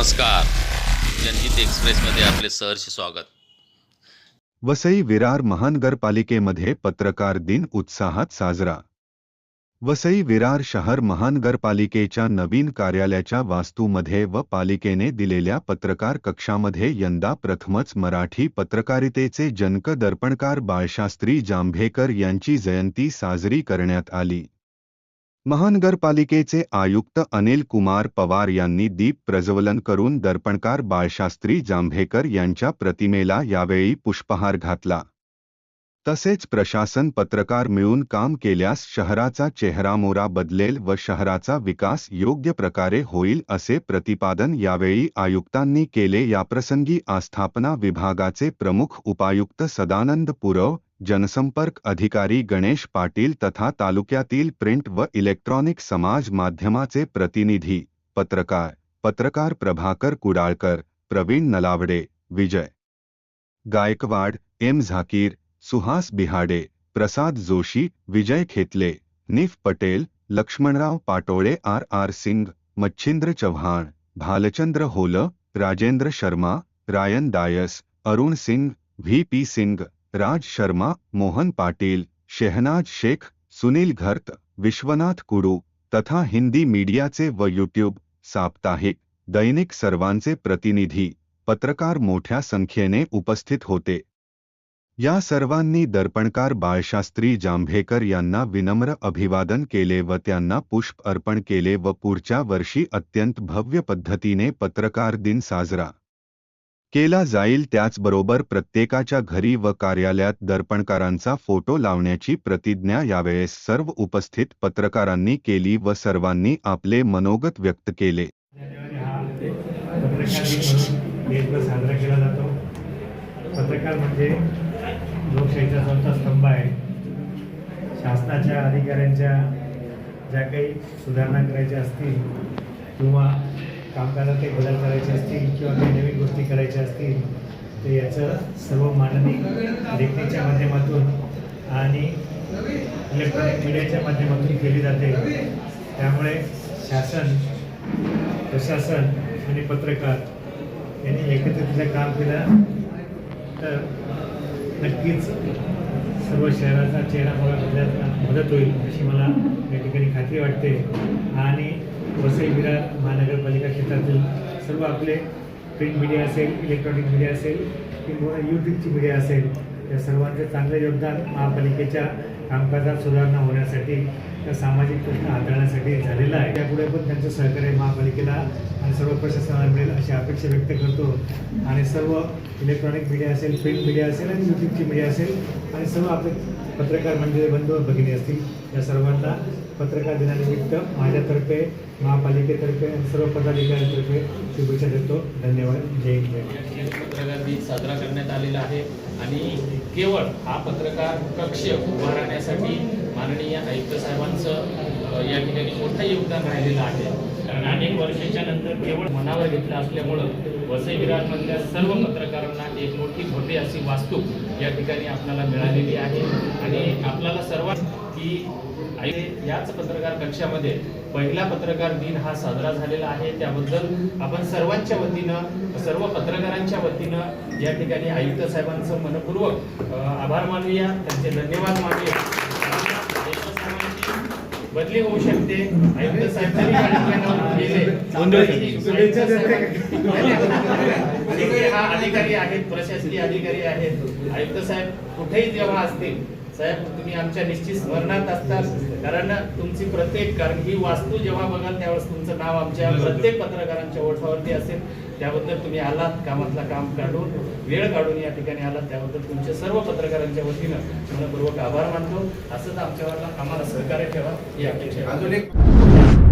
नमस्कार. जनहित एक्सप्रेसमध्ये आपले सहर्ष स्वागत. वसई विरार महानगरपालिकेमध्ये पत्रकार दिन उत्साहात साजरा. वसई विरार शहर महानगरपालिकेच्या नवीन कार्यालयाच्या वास्तूमध्ये व पालिकेने दिलेल्या पत्रकार कक्षामध्ये यंदा प्रथमच मराठी पत्रकारितेचे जनक दर्पणकार बाळशास्त्री जांभेकर यांची जयंती साजरी करण्यात आली. महानगरपालिकेचे आयुक्त अनिल कुमार पवार यांनी दीप प्रज्वलन करून दर्पणकार बाळशास्त्री जांभेकर यांच्या प्रतिमेला यावेळी पुष्पहार घातला. तसेच प्रशासन पत्रकार मिळून काम केल्यास शहराचा चेहरामोरा बदलेल व शहराचा विकास योग्य प्रकारे होईल असे प्रतिपादन यावेळी आयुक्तांनी केले. याप्रसंगी आस्थापना विभागाचे प्रमुख उपायुक्त सदानंद पुरव जनसंपर्क अधिकारी गणेश पाटील तथा तालुक्यातील प्रिंट व इलेक्ट्रॉनिक समाज माध्यमाचे प्रतिनिधी पत्रकार पत्रकार Prabhakar Kudalkar Pravin Nalawade Vijay. Gaikwad M Zakir Suhas Bihade Prasad Joshi Vijay Khetle nif Patel Laxmanrao Patole R R Singh Machhindra Chavan Bhalchandra Hol Rajendra Sharma Ryan Dias Arun Singh V P Singh Raj Sharma, Mohan Patil, Shehnaz Shaikh, Sunil Gharat, Vishwanath Kudu तथा हिंदी मीडियाचे व YouTube साप्ताहिक, दैनिक सर्वांचे प्रतिनिधी, पत्रकार मोठ्या संख्येने उपस्थित होते. या सर्वांनी दर्पणकार बाळशास्त्री जांभेकर यांना विनम्र अभिवादन केले व त्यांना पुष्प अर्पण केले व पुढच्या वर्षी अत्यंत भव्य पद्धतीने पत्रकार दिन साजरा. केला जाईल त्याचबरोबर प्रत्येकाच्या घरी व कार्यालयात दर्पणकारांचा फोटो लावण्याची प्रतिज्ञा यावेळेस सर्व उपस्थित पत्रकारांनी केली व सर्वांनी आपले मनोगत व्यक्त केले. पत्रकार साजरा केला जातो. पत्रकार म्हणजे लोकशाहीचा चौथा स्तंभ आहे. शासनाच्या अधिकाऱ्यांच्या ज्या काही सुधारणा करायच्या असतील किंवा कामकाजात काही बदल करायचे असतील किंवा काही नवीन गोष्टी करायच्या असतील तर याचं सर्व मांडणी लेखणीच्या माध्यमातून आणि इलेक्ट्रॉनिक मीडियाच्या माध्यमातून केली जाते. त्यामुळे शासन प्रशासन आणि पत्रकार यांनी एकत्रितरित्या काम केलं. तर नक्कीच सर्व शहराचा चेहरा मला मदत होईल अशी मला या ठिकाणी खात्री वाटते. आणि वसई विरार महानगरपालिका क्षेत्रातील सर्व आपले प्रिंट मीडिया असेल इलेक्ट्रॉनिक मीडिया असेल किंवा यूट्यूबची मीडिया असेल या सर्वांचे चांगले योगदान महापालिकेच्या कामकाजात सुधारणा होण्यासाठी त्या सामाजिक प्रश्न हाताळण्यासाठी झालेला आहे. त्यापुढे पण त्यांचं सहकार्य महापालिकेला आणि सर्व प्रशासनाला मिळेल अशी अपेक्षा व्यक्त करतो. आणि सर्व इलेक्ट्रॉनिक मीडिया असेल प्रिंट मीडिया असेल आणि यूट्यूबची मीडिया असेल आणि सर्व आपले पत्रकार मंडळी बंधू भगिनी असतील या सर्वांना पत्रकार दिनानिमित्त माझ्यातर्फे महापालिकेतर्फे आणि सर्व पदाधिकाऱ्यांतर्फे शुभेच्छा देतो. धन्यवाद. जय हिंद. पत्रकार दिन साजरा करण्यात आलेला आहे. आणि केवळ हा पत्रकार कक्ष उभारण्यासाठी आयुक्त साहेबांचं या ठिकाणी मोठं योगदान राहिलेलं आहे. कारण अनेक वर्षाच्या नंतर केवळ मनावर घेतलं असल्यामुळं वसई विरारमधल्या सर्व पत्रकारांना एक मोठी भव्य अशी वास्तू या ठिकाणी आपल्याला मिळालेली आहे. आणि आपल्याला सर्वात की याच पत्रकार कक्षामध्ये पहिला पत्रकार दिन हा साजरा झालेला आहे. त्याबद्दल आपण सर्वांच्या वतीनं सर्व पत्रकारांच्या वतीनं या ठिकाणी आयुक्त साहेबांचं मनपूर्वक आभार मानूया. त्यांचे धन्यवाद मानूया. बदली होऊ शकते. आयुक्त साहेब जरी गेले हा अधिकारी आहेत प्रशासकीय अधिकारी आहेत. आयुक्त साहेब कुठेही जेव्हा असतील साहेब तुम्ही आमच्या निश्चित स्मरणात असतात. कारण तुमची प्रत्येक कारण ही वास्तू जेव्हा बघाल त्यावेळेस तुमचं नाव आमच्या प्रत्येक पत्रकारांच्या ओठावरती असेल. त्याबद्दल तुम्ही आलात कामातला काम काढून वेळ काढून या ठिकाणी आलात. त्याबद्दल तुमच्या सर्व पत्रकारांच्या वतीनं मनपूर्वक आभार मानतो. असंच आमच्यावर आम्हाला सहकार्य ठेवा. ही अपेक्षा